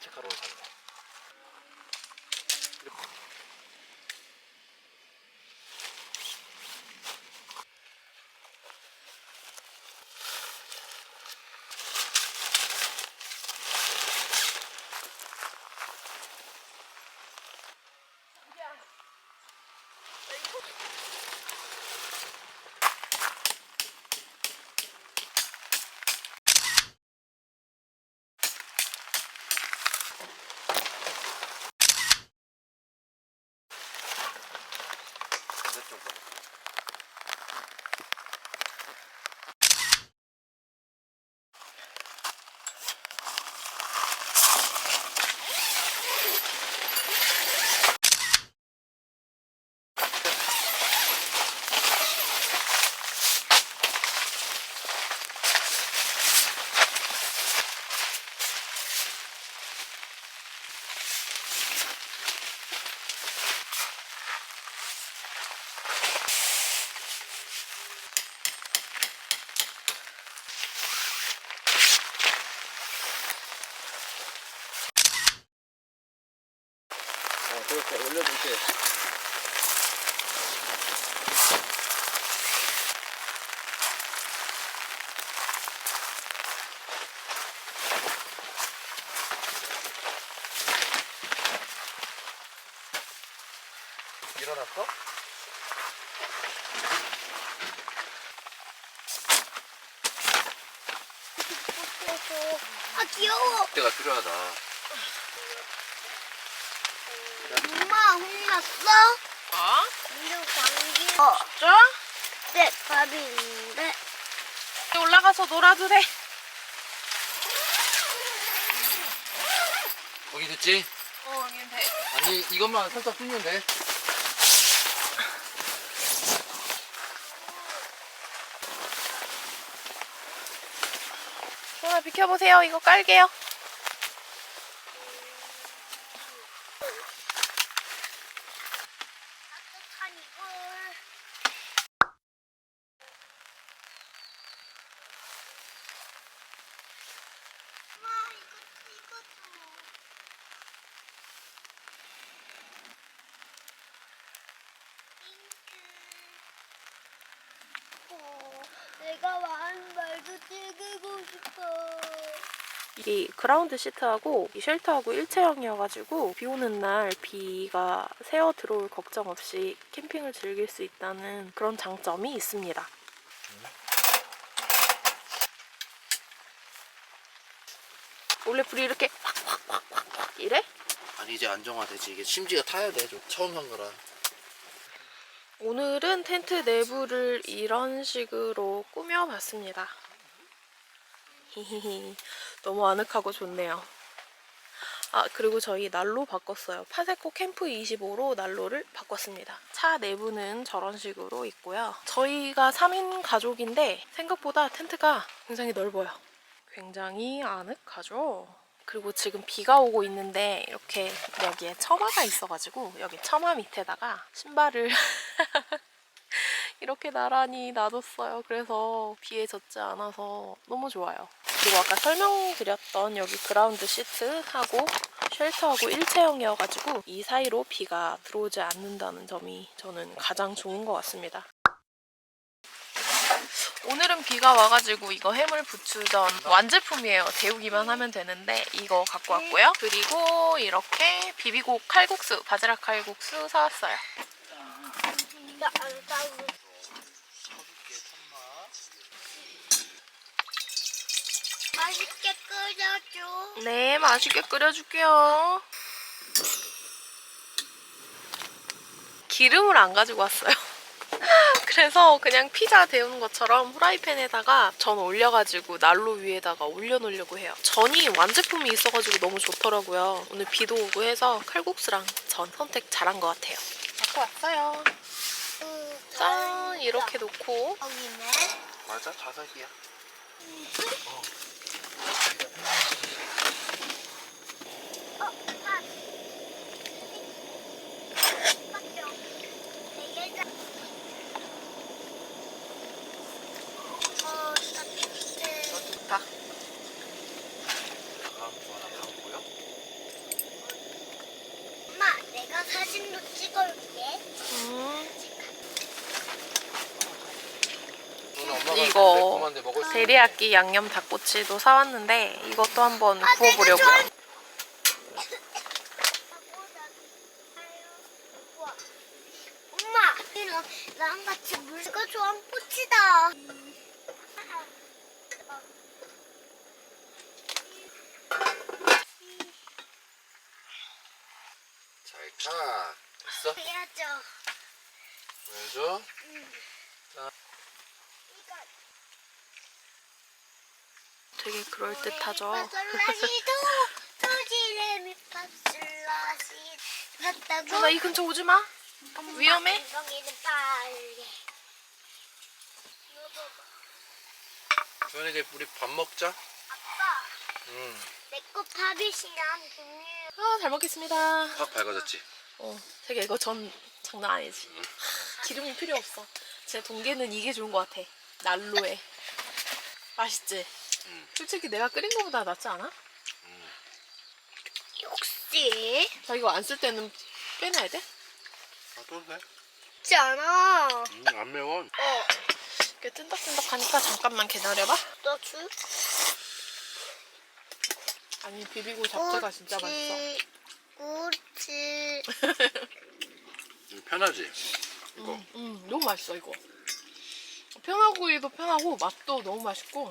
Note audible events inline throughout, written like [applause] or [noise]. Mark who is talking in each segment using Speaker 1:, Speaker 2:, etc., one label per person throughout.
Speaker 1: 산책하러 온 사람. 반대 일어났어?
Speaker 2: 아 귀여워.
Speaker 1: 때가 필요하다.
Speaker 2: 엄마 혼났어?
Speaker 3: 어?
Speaker 2: 이거 감기. 어,
Speaker 3: 저?
Speaker 2: 네 밥이 있는데.
Speaker 3: 올라가서 놀아도 돼.
Speaker 1: 거기 됐지?
Speaker 3: 어, 여긴 돼.
Speaker 1: 아니 이것만 살짝 풀면 돼.
Speaker 3: 비켜보세요. 이거 깔게요.
Speaker 2: 따뜻한 이걸. 엄마 이거 이것도. 핑크. 어, 내가 말한 말도 찍고 싶어.
Speaker 3: 이 그라운드 시트하고 이 쉘터하고 일체형이어가지고 비 오는 날 비가 새어 들어올 걱정 없이 캠핑을 즐길 수 있다는 그런 장점이 있습니다. 원래 불이 이렇게 확확확확 이래?
Speaker 1: 아니 이제 안정화되지. 이게 심지가 타야 돼. 좀 처음 산 거라.
Speaker 3: 오늘은 텐트 내부를 이런 식으로 꾸며봤습니다. 히히히 너무 아늑하고 좋네요. 아 그리고 저희 난로 바꿨어요. 파세코 캠프 25로 난로를 바꿨습니다. 차 내부는 저런 식으로 있고요. 저희가 3인 가족인데 생각보다 텐트가 굉장히 넓어요. 굉장히 아늑하죠. 그리고 지금 비가 오고 있는데 이렇게 여기에 처마가 있어가지고 여기 처마 밑에다가 신발을 [laughs] 이렇게 나란히 놔뒀어요. 그래서 비에 젖지 않아서 너무 좋아요. 그리고 아까 설명드렸던 여기 그라운드 시트하고 쉘터하고 일체형이어가지고 이 사이로 비가 들어오지 않는다는 점이 저는 가장 좋은 것 같습니다. 오늘은 비가 와가지고 이거 해물 부추전 완제품이에요. 데우기만 하면 되는데 이거 갖고 왔고요. 그리고 이렇게 비비고 칼국수, 바지락 칼국수 사왔어요.
Speaker 2: 나안 싸고. 맛있게 끓여줘.
Speaker 3: 네, 맛있게 끓여줄게요. 기름을 안 가지고 왔어요. [laughs] 그래서 그냥 피자 데우는 것처럼 후라이팬에다가 전 올려가지고 난로 위에다가 올려놓으려고 해요. 전이 완제품이 있어가지고 너무 좋더라고요. 오늘 비도 오고 해서 칼국수랑 전 선택 잘한 것 같아요. 갖고 왔어요. 짠 이렇게 놓고
Speaker 2: 여기네.
Speaker 1: 맞아
Speaker 2: 어, 사진도 찍어올게.
Speaker 3: 음,
Speaker 1: 오늘 엄마가
Speaker 3: 이거 데리야끼 양념 닭꼬치도 사왔는데 이것도 한번
Speaker 2: 아,
Speaker 3: 구워보려고요.
Speaker 2: 내가 좋아하는- 우와. 엄마, 이랑 나랑 같이 물. 내가 좋아하는 꽃이다.
Speaker 1: 잘 차. 됐어?
Speaker 2: 해야죠.
Speaker 1: 보여줘.
Speaker 2: 이거
Speaker 3: 되게
Speaker 2: 봤다고?
Speaker 3: 누나 이 근처 오지 마. 위험해.
Speaker 1: 주원이 이제 우리 밥 먹자.
Speaker 2: 아빠,
Speaker 1: 응.
Speaker 2: 내거 밥이시면 분유.
Speaker 3: 아, 잘 먹겠습니다.
Speaker 1: 확 밝아졌지.
Speaker 3: 어, 되게 이거 전 장난 아니지. 기름이 필요 없어. 제 동계는 이게 좋은 것 같아. 난로에. 맛있지?
Speaker 1: 음.
Speaker 3: 솔직히 내가 끓인 거보다 낫지 않아?
Speaker 2: 혹시
Speaker 3: 자, 이거 안 쓸 때는 빼놔야 돼?
Speaker 1: 아, 또 돼?
Speaker 2: 있지 않아?
Speaker 1: 음, 안 매워.
Speaker 2: 어,
Speaker 3: 이게 찐덕찐덕하니까 잠깐만 기다려봐.
Speaker 2: 너 줄?
Speaker 3: 아니, 비비고 잡채가 진짜 맛있어.
Speaker 2: 그렇지.
Speaker 1: 음, 편하지? 이거.
Speaker 3: 음, 음, 너무 맛있어, 이거. 편하구이도 편하고, 맛도 너무 맛있고.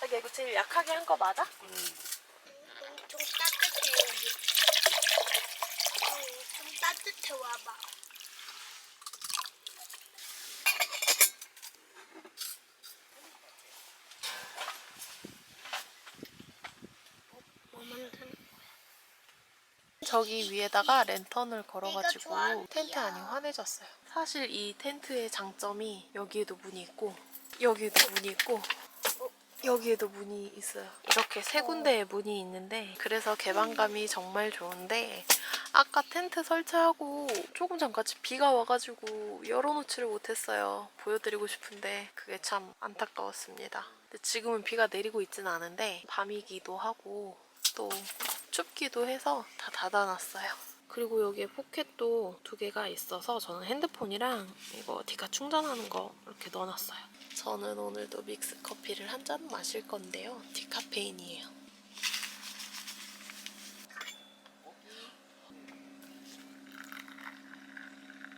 Speaker 3: 자기 이거 제일 약하게 한 거 맞아?
Speaker 1: 음.
Speaker 2: 엄청 따뜻해 여기. 엄청 따뜻해 와봐. 뭐 만드는
Speaker 3: 저기 위에다가 랜턴을 걸어가지고 텐트. 안이 환해졌어요. 사실 이 텐트의 장점이 여기에도 문이 있고 여기에도 문이 있고 여기에도 문이 있어요. 이렇게 세 군데에 문이 있는데 그래서 개방감이 정말 좋은데 아까 텐트 설치하고 조금 전까지 비가 와가지고 열어놓지를 못했어요. 보여드리고 싶은데 그게 참 안타까웠습니다. 근데 지금은 비가 내리고 있진 않은데 밤이기도 하고 또 춥기도 해서 다 닫아놨어요. 그리고 여기에 포켓도 두 개가 있어서 저는 핸드폰이랑 이거 디카 충전하는 거 이렇게 넣어놨어요. 저는 오늘도 믹스 커피를 한 잔 마실 건데요. 디카페인이에요.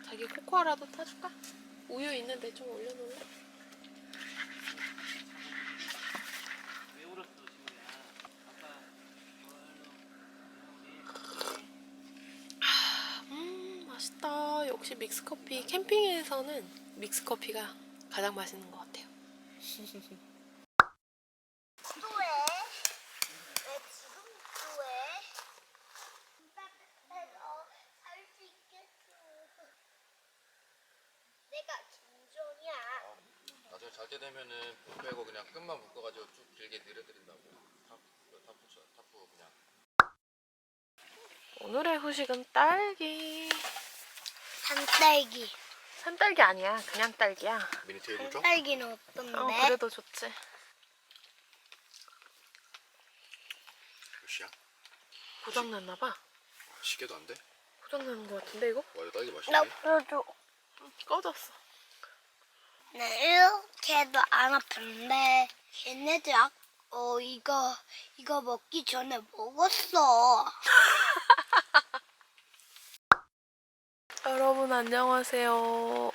Speaker 3: 자기 코코아라도 타줄까? 우유 있는데 좀 올려놓을래? 음 맛있다. 역시 믹스커피 캠핑에서는 믹스커피가 가장 맛있는 것 같아요.
Speaker 2: 또해? 왜 지금 또해? 따뜻해서 살수 있겠어. 내가 김종이야.
Speaker 1: 나중에 잘 때 되면은 불 빼고 그냥 끝만 묶어가지고 쭉 길게 그냥.
Speaker 3: 오늘의 후식은 딸기.
Speaker 2: 산딸기.
Speaker 3: 산딸기 아니야. 그냥 딸기야.
Speaker 1: 미니 테이블 줘?
Speaker 2: 산딸기는 어떤데?
Speaker 3: 어, 그래도 좋지.
Speaker 1: 몇 시야?
Speaker 3: 고장났나 봐.
Speaker 1: 아, 시계도 안 돼?
Speaker 3: 고장나는 것 같은데 이거?
Speaker 1: 와, 이거 딸기
Speaker 2: 나
Speaker 1: 맛있네.
Speaker 2: 풀어줘.
Speaker 3: 꺼졌어.
Speaker 2: 네, 이렇게 해도 안 아픈데 걔네들 아, 어 이거 이거 먹기 전에 먹었어. [laughs]
Speaker 3: 여러분 안녕하세요.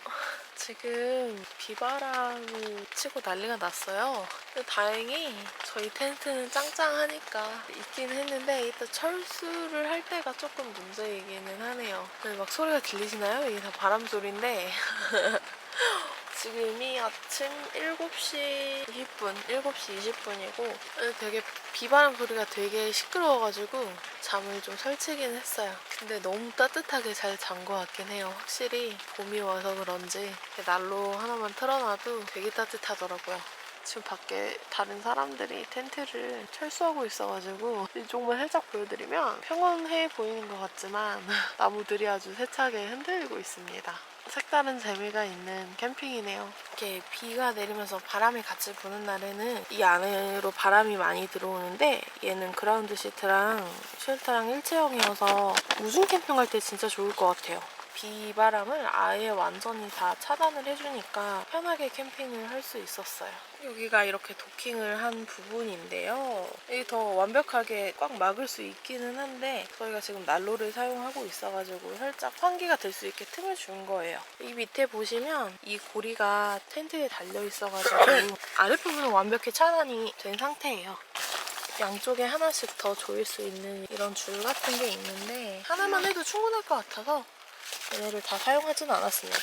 Speaker 3: 지금 비바람이 치고 난리가 났어요. 근데 다행히 저희 텐트는 짱짱하니까 있긴 했는데 일단 철수를 할 때가 조금 문제이기는 하네요. 근데 막 소리가 들리시나요? 이게 다 바람 소리인데 [laughs] 지금이 아침 7시 20분, 7시 20분이고 되게 비바람 소리가 되게 시끄러워가지고 잠을 좀 설치긴 했어요. 근데 너무 따뜻하게 잘 잔 것 같긴 해요. 확실히 봄이 와서 그런지 난로 하나만 틀어놔도 되게 따뜻하더라고요. 지금 밖에 다른 사람들이 텐트를 철수하고 있어가지고 이쪽만 살짝 보여드리면 평온해 보이는 것 같지만 [laughs] 나무들이 아주 세차게 흔들리고 있습니다. 색다른 재미가 있는 캠핑이네요. 이렇게 비가 내리면서 바람이 같이 부는 날에는 이 안으로 바람이 많이 들어오는데 얘는 그라운드 시트랑 쉘터랑 일체형이어서 우중 캠핑 갈 때 진짜 좋을 것 같아요. 비바람을 아예 완전히 다 차단을 해주니까 편하게 캠핑을 할 수 있었어요. 여기가 이렇게 도킹을 한 부분인데요. 이게 더 완벽하게 꽉 막을 수 있기는 한데 저희가 지금 난로를 사용하고 있어가지고 살짝 환기가 될 수 있게 틈을 준 거예요. 이 밑에 보시면 이 고리가 텐트에 달려 있어가지고 [coughs] 아랫부분은 완벽히 차단이 된 상태예요. 양쪽에 하나씩 더 조일 수 있는 이런 줄 같은 게 있는데 하나만 해도 충분할 것 같아서 얘네를 다 사용하진 않았습니다.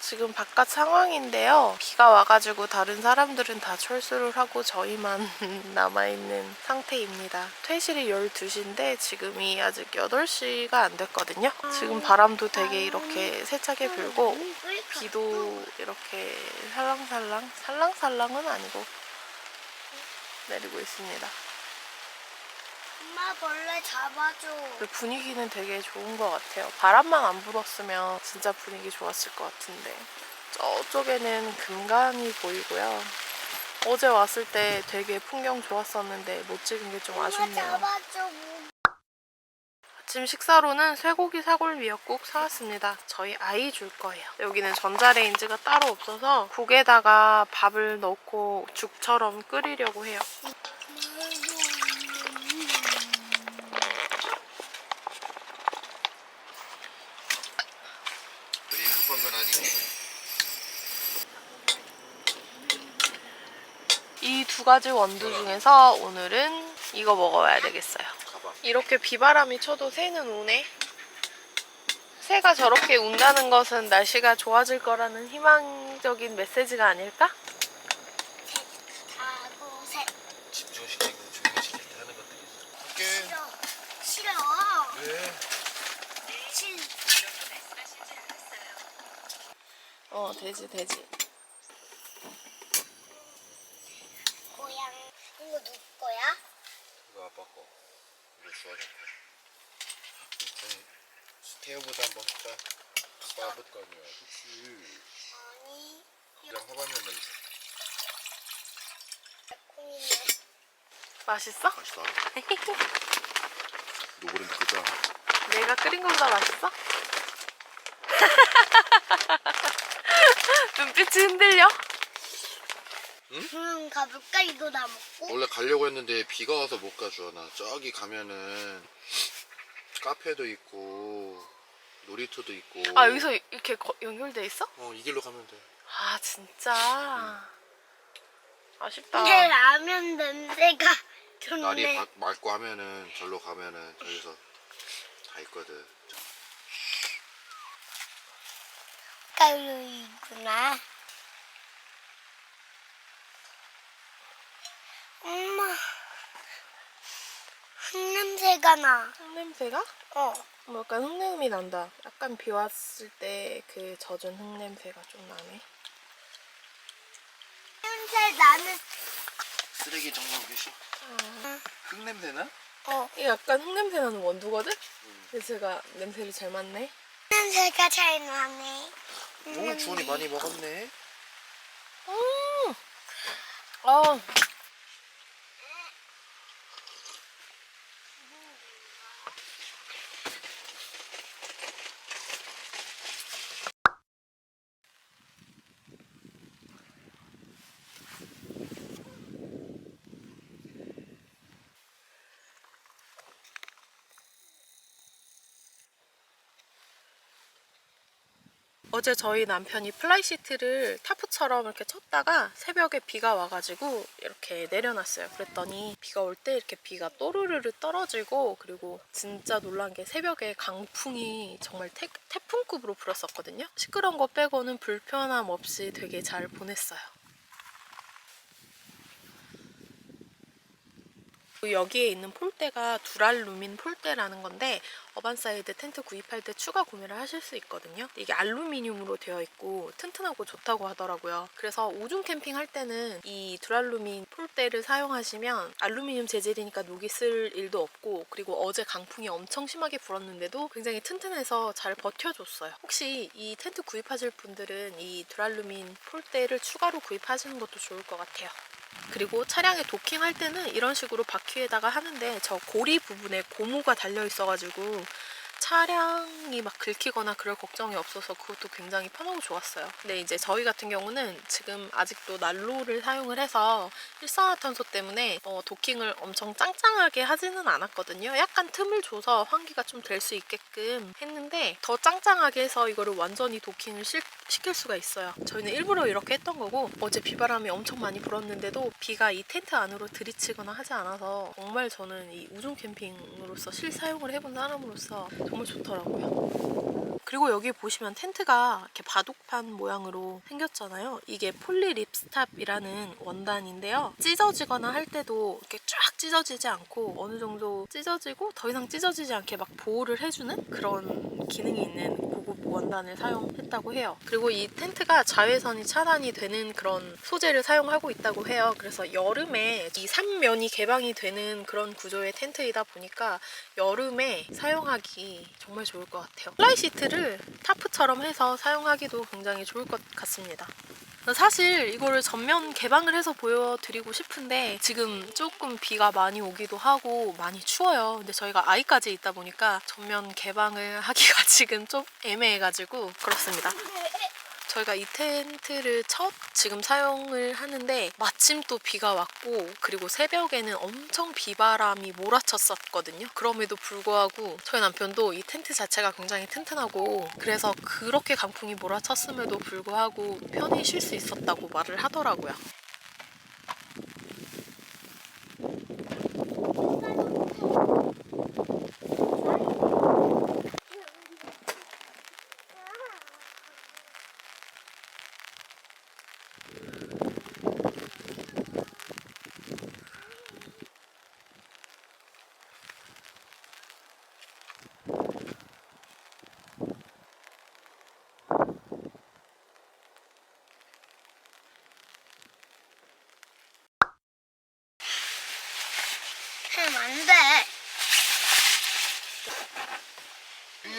Speaker 3: 지금 바깥 상황인데요. 비가 와가지고 다른 사람들은 다 철수를 하고 저희만 [laughs] 남아있는 상태입니다. 퇴실이 12시인데 지금이 아직 8시가 안 됐거든요. 지금 바람도 되게 이렇게 세차게 불고 비도 이렇게 살랑살랑, 살랑살랑은 아니고 내리고 있습니다.
Speaker 2: 엄마 벌레 잡아줘.
Speaker 3: 그 분위기는 되게 좋은 것 같아요. 바람만 안 불었으면 진짜 분위기 좋았을 것 같은데. 저쪽에는 금강이 보이고요. 어제 왔을 때 되게 풍경 좋았었는데 못 찍은 게 좀
Speaker 2: 엄마
Speaker 3: 아쉽네요.
Speaker 2: 잡아줘.
Speaker 3: 아침 식사로는 쇠고기 사골 미역국 사왔습니다. 저희 아이 줄 거예요. 여기는 전자레인지가 따로 없어서 국에다가 밥을 넣고 죽처럼 끓이려고 해요.
Speaker 1: 우리 급한 건 아니고
Speaker 3: 이 두 가지 원두 중에서 오늘은 이거 먹어야 되겠어요. 이렇게 비바람이 쳐도 새는 우네. 새가 저렇게 운다는 것은 날씨가 좋아질 거라는 희망적인 메시지가 아닐까?
Speaker 1: 어,
Speaker 3: 돼지, 돼지.
Speaker 2: 고양. 이거 누구 거야?
Speaker 1: 이거 아빠 거. 거. 일단 스테어보다 한번 자. 아빠 아버지 거 아니야. 그치.
Speaker 2: 아니.
Speaker 1: 그냥 해봤는 냄새.
Speaker 3: 맛있어?
Speaker 1: 맛있다. [laughs] 노브랜드 그자.
Speaker 3: 내가 끓인 것보다 맛있어? [laughs] 눈빛이 흔들려?
Speaker 2: 그럼 가볼까? 이거 다 먹고.
Speaker 1: 원래 가려고 했는데 비가 와서 못가 주원아. 저기 가면은 카페도 있고 놀이터도 있고.
Speaker 3: 아, 여기서 이렇게 거- 연결돼 있어?
Speaker 1: 어, 이 길로 가면 돼.
Speaker 3: 아, 진짜. 아쉽다.
Speaker 2: 근데 라면 냄새가 좋네.
Speaker 1: 날이 바- 맑고 하면은 절로 가면은 저기서 다 있거든.
Speaker 2: 가루이구나. 엄마, 흙냄새가 나.
Speaker 3: 흙냄새가?
Speaker 2: 어.
Speaker 3: 뭐 약간 흙내음이 난다. 약간 비 왔을 때 그 젖은 흙냄새가 좀 나네.
Speaker 2: 냄새 나는.
Speaker 1: 쓰레기 정리하고 계시. 흙 냄새나?
Speaker 2: 어.
Speaker 3: 이게 약간 흙냄새 나는 원두거든? 근데 제가 냄새를 잘 맡네.
Speaker 2: 냄새가 잘 나네.
Speaker 1: 오, 주원이 많이 먹었네.
Speaker 3: 음! 아, 어제 저희 남편이 플라이 시트를 타프처럼 이렇게 쳤다가 새벽에 비가 와가지고 이렇게 내려놨어요. 그랬더니 비가 올 때 이렇게 비가 또르르르 떨어지고 그리고 진짜 놀란 게 새벽에 강풍이 정말 태, 태풍급으로 불었었거든요. 시끄러운 거 빼고는 불편함 없이 되게 잘 보냈어요. 여기에 있는 폴대가 두랄 루민 폴대라는 건데 어반사이드 텐트 구입할 때 추가 구매를 하실 수 있거든요. 이게 알루미늄으로 되어 있고 튼튼하고 좋다고 하더라고요. 그래서 우중 캠핑 할 때는 이 두랄루민 폴대를 사용하시면 알루미늄 재질이니까 녹이 쓸 일도 없고 그리고 어제 강풍이 엄청 심하게 불었는데도 굉장히 튼튼해서 잘 버텨줬어요. 혹시 이 텐트 구입하실 분들은 이 두랄루민 폴대를 추가로 구입하시는 것도 좋을 것 같아요. 그리고 차량에 도킹할 때는 이런 식으로 바퀴에다가 하는데 저 고리 부분에 고무가 달려 있어가지고 차량이 막 긁히거나 그럴 걱정이 없어서 그것도 굉장히 편하고 좋았어요. 근데 이제 저희 같은 경우는 지금 아직도 난로를 사용을 해서 일산화탄소 때문에 어, 도킹을 엄청 짱짱하게 하지는 않았거든요. 약간 틈을 줘서 환기가 좀 될 수 있게끔 했는데 더 짱짱하게 해서 이거를 완전히 도킹을 실- 시킬 수가 있어요. 저희는 일부러 이렇게 했던 거고 어제 비바람이 엄청 많이 불었는데도 비가 이 텐트 안으로 들이치거나 하지 않아서 정말 저는 이 우중 캠핑으로서 실사용을 해본 사람으로서 정말 좋더라고요. 그리고 여기 보시면 텐트가 이렇게 바둑판 모양으로 생겼잖아요. 이게 폴리립스탑이라는 원단인데요. 찢어지거나 할 때도 이렇게 쫙 찢어지지 않고 어느 정도 찢어지고 더 이상 찢어지지 않게 막 보호를 해주는 그런 기능이 있는 원단을 사용했다고 해요. 그리고 이 텐트가 자외선이 차단이 되는 그런 소재를 사용하고 있다고 해요. 그래서 여름에 이 삼면이 개방이 되는 그런 구조의 텐트이다 보니까 여름에 사용하기 정말 좋을 것 같아요. 플라이 시트를 타프처럼 해서 사용하기도 굉장히 좋을 것 같습니다. 사실 이거를 전면 개방을 해서 보여드리고 싶은데 지금 조금 비가 많이 오기도 하고 많이 추워요. 근데 저희가 아이까지 있다 보니까 전면 개방을 [laughs] 하기가 지금 좀 애매해가지고 그렇습니다. 저희가 이 텐트를 첫 지금 사용을 하는데 마침 또 비가 왔고 그리고 새벽에는 엄청 비바람이 몰아쳤었거든요. 그럼에도 불구하고 저희 남편도 이 텐트 자체가 굉장히 튼튼하고 그래서 그렇게 강풍이 몰아쳤음에도 불구하고 편히 쉴 수 있었다고 말을 하더라고요.
Speaker 2: 하면 안 돼.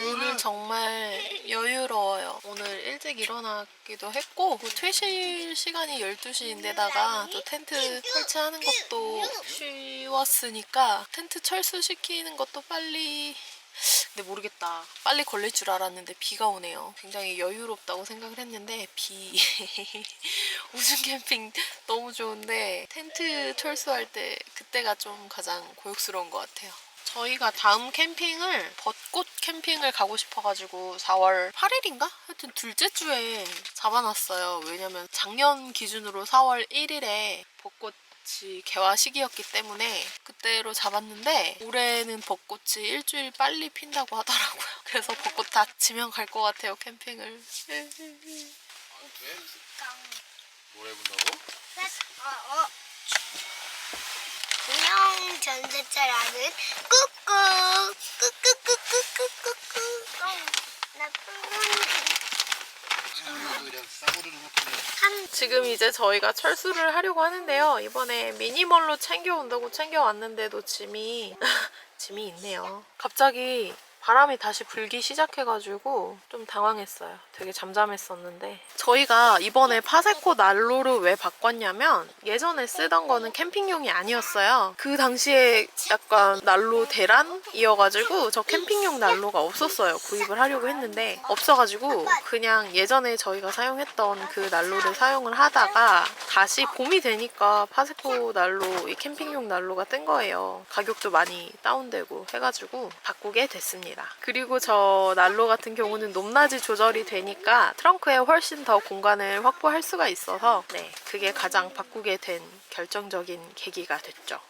Speaker 3: 오늘 정말 여유로워요. 오늘 일찍 일어나기도 했고 또 퇴실 시간이 12시인데다가 또 텐트 설치하는 것도 쉬웠으니까 텐트 철수시키는 것도 빨리 근데 모르겠다. 빨리 걸릴 줄 알았는데 비가 오네요. 굉장히 여유롭다고 생각을 했는데 비 [laughs] 우중 캠핑 너무 좋은데 텐트 철수할 때 그때가 좀 가장 고역스러운 것 같아요. 저희가 다음 캠핑을 벚꽃 캠핑을 가고 싶어가지고 4월 8일인가? 하여튼 둘째 주에 잡아놨어요. 왜냐면 작년 기준으로 4월 1일에 벚꽃이 개화 시기였기 때문에 그때로 잡았는데 올해는 벚꽃이 일주일 빨리 핀다고 하더라고요. [laughs] 그래서 벚꽃 다 지면 갈 것 같아요 캠핑을.
Speaker 1: 안 돼? 뭘 해본다고?
Speaker 2: 어, 어. 안녕
Speaker 1: 싸구려는 것뿐이야.
Speaker 2: 한
Speaker 3: 지금 이제 저희가 철수를 하려고 하는데요. 이번에 미니멀로 챙겨온다고 챙겨왔는데도 짐이 [laughs] 짐이 있네요. 갑자기 바람이 다시 불기 시작해가지고 좀 당황했어요. 되게 잠잠했었는데 저희가 이번에 파세코 난로를 왜 바꿨냐면 예전에 쓰던 거는 캠핑용이 아니었어요. 그 당시에 약간 난로 대란이어가지고 저 캠핑용 난로가 없었어요. 구입을 하려고 했는데 없어가지고 그냥 예전에 저희가 사용했던 그 난로를 사용을 하다가 다시 봄이 되니까 파세코 난로 이 캠핑용 난로가 뜬 거예요. 가격도 많이 다운되고 해가지고 바꾸게 됐습니다. 있습니다. 그리고 저 난로 같은 경우는 높낮이 조절이 되니까 트렁크에 훨씬 더 공간을 확보할 수가 있어서 네, 그게 가장 바꾸게 된 결정적인 계기가 됐죠.